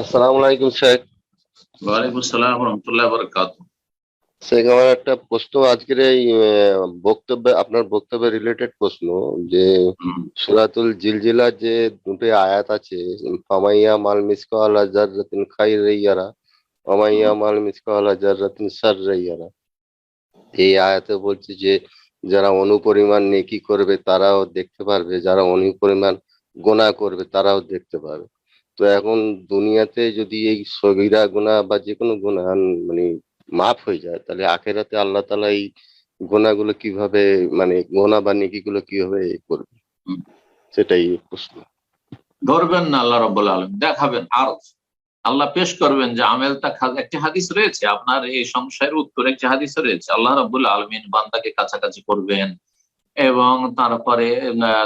আসসালামু আলাইকুম শেখ। ওয়ালাইকুম আসসালাম রহমতুল্লাহ বরকাত শেখ আমার একটা প্রশ্ন। আজকের এই বক্তব্যে আপনার বক্তব্যে রিলেটেড প্রশ্ন যে সুরাতুল জিলজিলার যে দুটো আয়াত আছে ফামাইয়া মাল মিসকাল জাররাতিন খাইরাইয়ারা ফামাইয়া মাল মিসকাল জাররাতিন শাররাইয়ারা এই আয়াতে বলছে যে যারা অনুপরিমাণ নেকি করবে তারাও দেখতে পারবে। যারা অনুপরিমাণ গোনা করবে তারাও দেখতে পাবে তো এখন দুনিয়াতে যদি এই সগিরা গুনাহ বা যে কোনো গুনাহ মানে মাফ হয়ে যায় তাহলে আখেরাতে আল্লাহ তালা এই গুনাহগুলো কীভাবে মানে গোনা বা নেকিগুলো কীভাবে করবে? সেটাই প্রশ্ন। ধরবেন না আল্লাহ রব্বুল আলম দেখাবেন আর। আল্লাহ পেশ করবেন যে আমেল তা একটি হাদিস রয়েছে আপনার এই সংশয়ের উত্তর একটি হাদিস রয়েছে আল্লাহ রব্বুল আলমিন বান্দাকে কাছাকাছি করবেন এবং তারপরে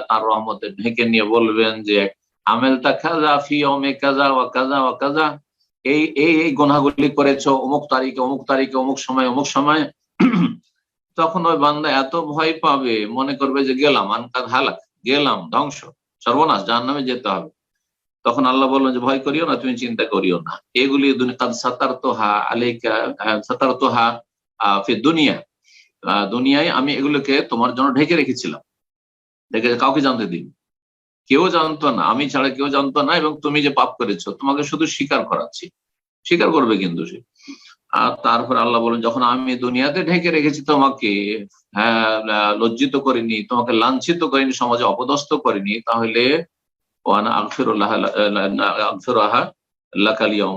তার রহমতে ঢেকে নিয়ে বলবেন যে আমেল তা খাজা ফি ওমে কাজা ওয়া কাজা ওয়া কাজা এই এই এই গুনাহগুলি করেছ অমুক তারিখে অমুক তারিখে অমুক সময় অমুক সময়। তখন ওই বান্দা এত ভয় পাবে মনে করবে যে গেলাম আনকাদ হালাক গেলাম ধ্বংস সর্বনাশ যার নামে যেতে হবে। তখন আল্লাহ বললেন যে ভয় করিও না তুমি চিন্তা করিও না। এগুলি দুনি- কাদ সাতার তোহা আলেকা তোহা ফি দুনিয়া। আহ, দুনিয়ায় আমি এগুলোকে তোমার জন্য ঢেকে রেখেছিলাম। ঢেকে কাউকে জানতে দিন কেউ জানতো না আমি ছাড়া কেউ জানতো না এবং তুমি যে পাপ করেছ তোমাকে শুধু স্বীকার করাচ্ছি। স্বীকার করবে কিন্তু সে। আর তারপর আল্লাহ বলেন যখন আমি দুনিয়াতে ঢেকে রেখেছি তোমাকে হ্যাঁ লজ্জিত করিনি তোমাকে লাঞ্ছিত করিনি সমাজে অপদস্থ করিনি তাহলে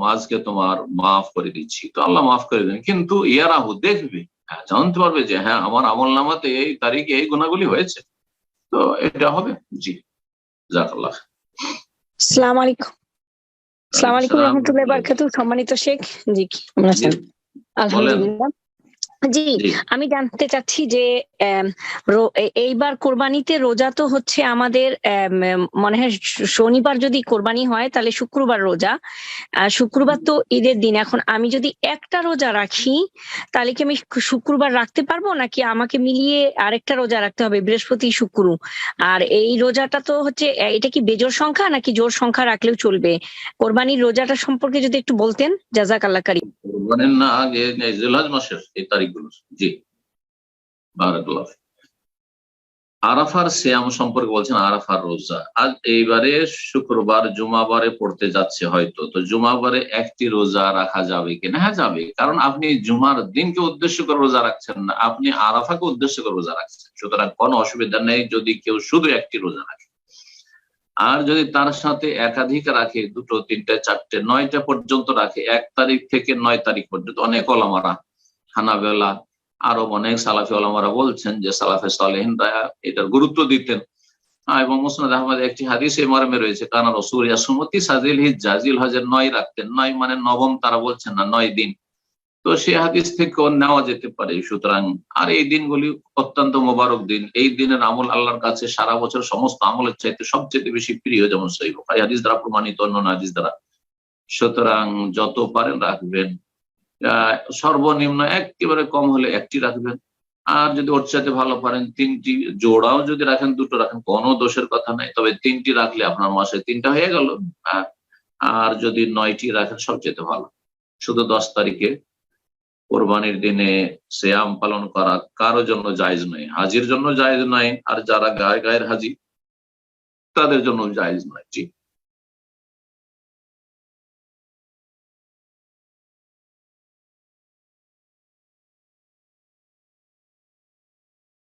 আজকে তোমার মাফ করে দিচ্ছি। তো আল্লাহ মাফ করে দেন। কিন্তু ইয়ারাহু দেখবে হ্যাঁ, জানতে পারবে যে হ্যাঁ আমার আমল নামাতে এই তারিখে এই গুণাগুলি হয়েছে। তো এটা হবে জি। জাকাল্লাহ। সালাম আলাইকুম সালাম আলাইকুম রহমতুল্লাহ বারকাতু সম্মানিত শেখ জি কি আলহামদুলিল্লাহ। জি আমি জানতে চাচ্ছি যে এইবার কোরবানিতে রোজা তো হচ্ছে আমাদের আম, মনে হয় শনিবার যদি কোরবানি হয় তাহলে শুক্রবার রোজা। শুক্রবার তো ঈদের দিন। এখন আমি যদি একটা রোজা রাখি তাহলে কি আমি শুক্রবার রাখতে পারব? নাকি আমাকে মিলিয়ে আরেকটা রোজা রাখতে হবে? বৃহস্পতি শুক্র। আর এই রোজাটা তো হচ্ছে এটা কি বেজোর সংখ্যা? নাকি জোর সংখ্যা রাখলেও চলবে? কোরবানির রোজাটা সম্পর্কে যদি একটু বলতেন জাজাক আল্লাহ কারি না আগে জিলহজ মাসের এই তারিখগুলো জি। বারাকাল্লাহ আরাফার শ্যাম সম্পর্কে বলছেন আরাফার রোজা। আজ এইবারে শুক্রবার জুমাবারে পড়তে যাচ্ছে হয়তো। তো জুমাবারে একটি রোজা রাখা যাবে কিনা? হ্যাঁ যাবে। কারণ আপনি জুমার দিনকে উদ্দেশ্য করে রোজা রাখছেন না। আপনি আরাফাকে উদ্দেশ্য করে রোজা রাখছেন। সুতরাং কোনো অসুবিধা নেই যদি কেউ শুধু একটি রোজা রাখে। আর যদি তার সাথে একাধিক রাখে, দুটো, তিনটে, চারটে, নয়টা পর্যন্ত রাখে, এক তারিখ থেকে নয় তারিখ পর্যন্ত অনেক ওলামারা, হানাবেলা, আরও অনেক সালাফি ওলামারা বলছেন যে সালাফে সালেহিনরা এটার গুরুত্ব দিতেন। এবং মুসনাদ আহমদ একটি হাদিস এই মর্মে রয়েছে, কানা রসুল ইয়াসুমতি সাজিল হিজ জাজিল হজের নয় রাখতেন। নয় মানে নবম, তারা বলছেন না, নয় দিন। তো সে হাদিস থেকেও নেওয়া যেতে পারে। সুতরাং আর এই দিনগুলি অত্যন্ত মোবারক দিন। এই দিনের আমল আল্লাহর কাছে সারা বছর সমস্ত আমলের চাইতে সবচেয়ে বেশি প্রিয়, যেমন সহি বুখারী হাদিস দ্বারা প্রমাণিত, অন্য হাদিস দ্বারা। সুতরাং যত পারেন রাখবেন। সর্বনিম্ন একেবারে কম হলে একটি রাখবেন। আর যদি ওর চাইতে ভালো পারেন তিনটি জোড়াও যদি রাখেন, দুটো রাখেন, কোনো দোষের কথা নাই। তবে তিনটি রাখলে আপনার মাসে তিনটা হয়ে গেল। আর যদি নয়টি রাখেন সবচেয়ে ভালো। শুধু দশ তারিখে কোরবানির দিনে শ্যাম পালন করা কারও জন্য জায়জ নয়, হাজির জন্য জায়জ নয়, আর যারা গায়ে গায়ের হাজি, তাদের জন্য জায়জ নয়। জি।